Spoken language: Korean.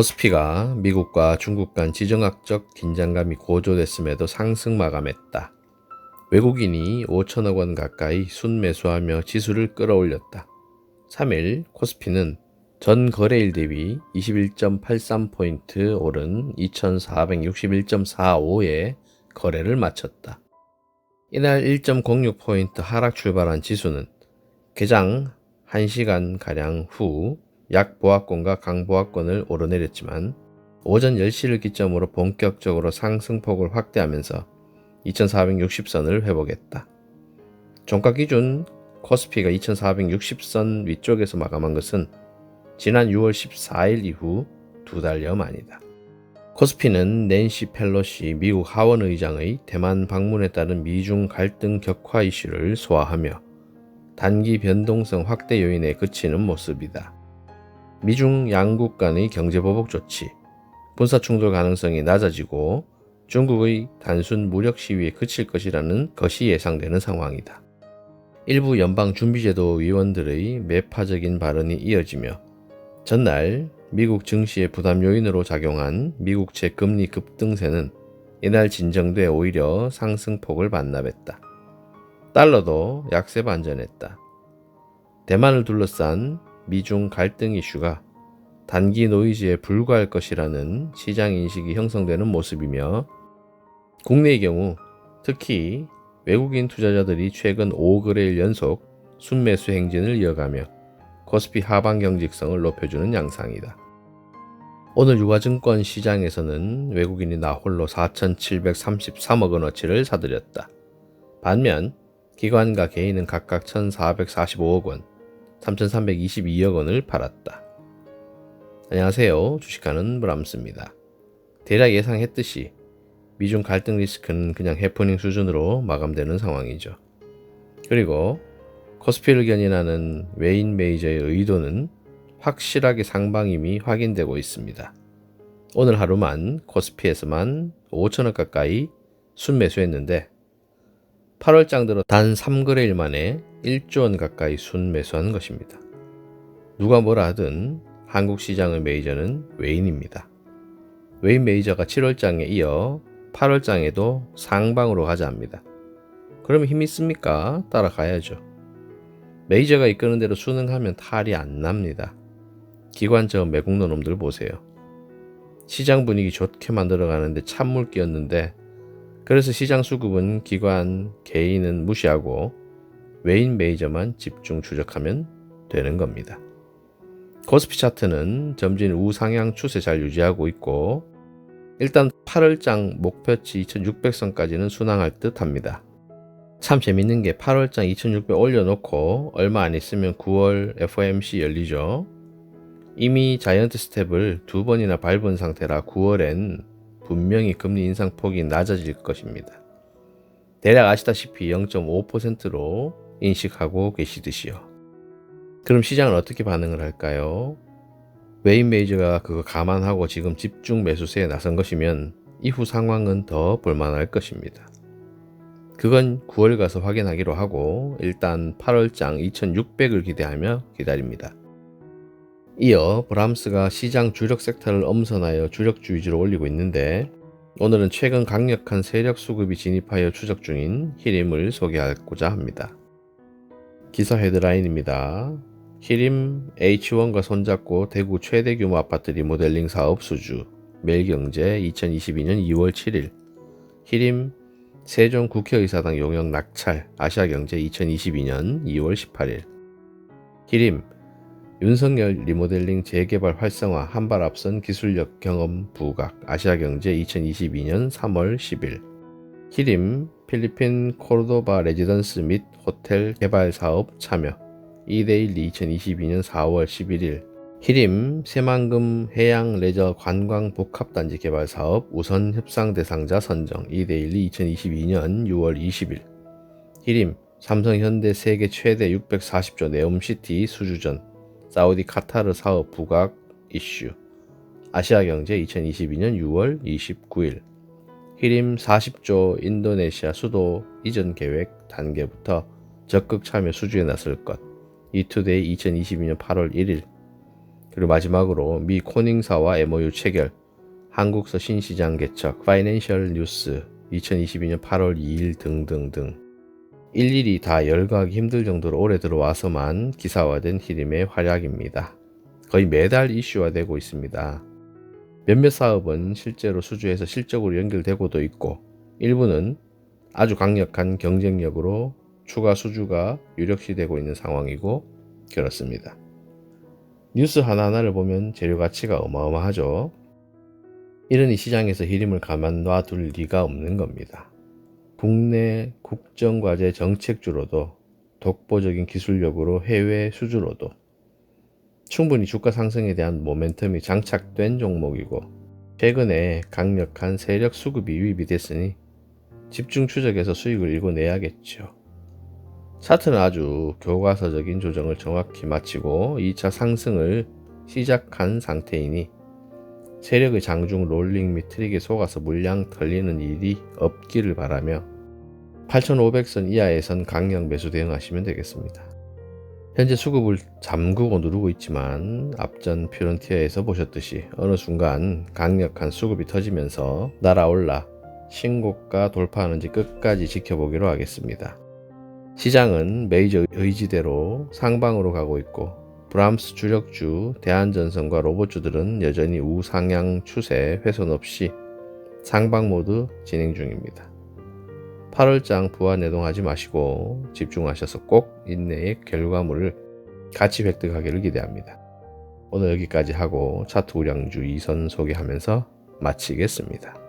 코스피가 미국과 중국 간 지정학적 긴장감이 고조됐음에도 상승 마감했다. 외국인이 5천억 원 가까이 순매수하며 지수를 끌어올렸다. 3일 코스피는 전 거래일 대비 21.83포인트 오른 2461.45에 거래를 마쳤다. 이날 1.06포인트 하락 출발한 지수는 개장 1시간가량 후 약보합권과 강보합권을 오르내렸지만 오전 10시를 기점으로 본격적으로 상승폭을 확대하면서 2460선을 회복했다. 종가 기준 코스피가 2460선 위쪽에서 마감한 것은 지난 6월 14일 이후 두 달여 만이다. 코스피는 낸시 펠로시 미국 하원 의장의 대만 방문에 따른 미중 갈등 격화 이슈를 소화하며 단기 변동성 확대 요인에 그치는 모습이다. 미중 양국 간의 경제보복 조치, 군사 충돌 가능성이 낮아지고 중국의 단순 무력 시위에 그칠 것이라는 것이 예상되는 상황이다. 일부 연방준비제도 위원들의 매파적인 발언이 이어지며 전날 미국 증시의 부담 요인으로 작용한 미국채 금리 급등세는 이날 진정돼 오히려 상승폭을 반납했다. 달러도 약세 반전했다. 대만을 둘러싼 미중 갈등 이슈가 단기 노이즈에 불과할 것이라는 시장 인식이 형성되는 모습이며 국내의 경우 특히 외국인 투자자들이 최근 5거래일 연속 순매수 행진을 이어가며 코스피 하방 경직성을 높여주는 양상이다. 오늘 유가증권 시장에서는 외국인이 나홀로 4,733억 원어치를 사들였다. 반면 기관과 개인은 각각 1,445억 원, 3,322억 원을 팔았다. 안녕하세요. 주식하는 브람스입니다. 대략 예상했듯이 미중 갈등 리스크는 그냥 해프닝 수준으로 마감되는 상황이죠. 그리고 코스피를 견인하는 웨인 메이저의 의도는 확실하게 상방임이 확인되고 있습니다. 오늘 하루만 코스피에서만 5천억 가까이 순매수했는데 8월장 들어 단 3거래일 만에 1조 원 가까이 순매수한 것입니다. 누가 뭐라 하든 한국 시장의 메이저는 웨인입니다. 웨인 메이저가 7월장에 이어 8월장에도 상방으로 가자 합니다. 그러면 힘 있습니까? 따라가야죠. 메이저가 이끄는 대로 순응하면 탈이 안 납니다. 기관적 매국노 놈들 보세요. 시장 분위기 좋게 만들어가는데 찬물 끼었는데 그래서 시장 수급은 기관, 개인은 무시하고 외인 메이저만 집중 추적하면 되는 겁니다. 코스피 차트는 점진 우상향 추세 잘 유지하고 있고 일단 8월장 목표치 2600선까지는 순항할 듯 합니다. 참 재밌는 게 8월장 2600 올려놓고 얼마 안 있으면 9월 FOMC 열리죠. 이미 자이언트 스텝을 두 번이나 밟은 상태라 9월엔 분명히 금리 인상 폭이 낮아질 것입니다. 대략 아시다시피 0.5%로 인식하고 계시듯이요. 그럼 시장은 어떻게 반응을 할까요? 웨인 메이저가 그거 감안하고 지금 집중 매수세에 나선 것이면 이후 상황은 더 볼만할 것입니다. 그건 9월 가서 확인하기로 하고 일단 8월장 2600을 기대하며 기다립니다. 이어 브람스가 시장 주력 섹터를 엄선하여 주력주 위주로 올리고 있는데 오늘은 최근 강력한 세력 수급이 진입하여 추적 중인 히림을 소개하고자 합니다. 기사 헤드라인입니다. 히림 H1과 손잡고 대구 최대 규모 아파트 리모델링 사업 수주. 매일경제 2022년 2월 7일. 히림 세종 국회의사당 용역 낙찰. 아시아경제 2022년 2월 18일. 히림 윤석열 리모델링 재개발 활성화 한발 앞선 기술력 경험 부각. 아시아경제 2022년 3월 10일. 히림 필리핀 코르도바 레지던스 및 호텔 개발 사업 참여. 이데일리 2022년 4월 11일 히림 새만금 해양 레저 관광 복합단지 개발 사업 우선 협상 대상자 선정. 이데일리 2022년 6월 20일. 히림 삼성 현대 세계 최대 640조 네옴시티 수주전. 사우디 카타르 사업 부각 이슈. 아시아경제 2022년 6월 29일 히림 40조 인도네시아 수도 이전 계획 단계부터 적극 참여 수주에 나설 것 이투데이 2022년 8월 1일 그리고 마지막으로 미 코닝사와 MOU 체결, 한국서 신시장 개척, 파이낸셜 뉴스 2022년 8월 2일 등등등 일일이 다 열거하기 힘들 정도로 오래 들어와서만 기사화된 히림의 활약입니다. 거의 매달 이슈화되고 있습니다. 몇몇 사업은 실제로 수주해서 실적으로 연결되고도 있고 일부는 아주 강력한 경쟁력으로 추가 수주가 유력시되고 있는 상황이고 그렇습니다. 뉴스 하나하나를 보면 재료 가치가 어마어마하죠. 이러니 시장에서 히림을 가만 놔둘 리가 없는 겁니다. 국내 국정과제 정책주로도 독보적인 기술력으로 해외 수주로도 충분히 주가 상승에 대한 모멘텀이 장착된 종목이고 최근에 강력한 세력 수급이 유입이 됐으니 집중 추적해서 수익을 일궈내야겠죠. 차트는 아주 교과서적인 조정을 정확히 마치고 2차 상승을 시작한 상태이니 세력의 장중 롤링 및 트릭에 속아서 물량 털리는 일이 없기를 바라며 8500선 이하에선 강력 매수 대응하시면 되겠습니다. 현재 수급을 잠그고 누르고 있지만 앞전 퓨런티어에서 보셨듯이 어느 순간 강력한 수급이 터지면서 날아올라 신고가 돌파하는지 끝까지 지켜보기로 하겠습니다. 시장은 메이저 의지대로 상방으로 가고 있고 브람스 주력주 대한전선과 로봇주들은 여전히 우상향 추세 훼손 없이 상방 모드 진행 중입니다. 8월장 부하 내동하지 마시고 집중하셔서 꼭 인내의 결과물을 같이 획득하기를 기대합니다. 오늘 여기까지 하고 차트 우량주 2선 소개하면서 마치겠습니다.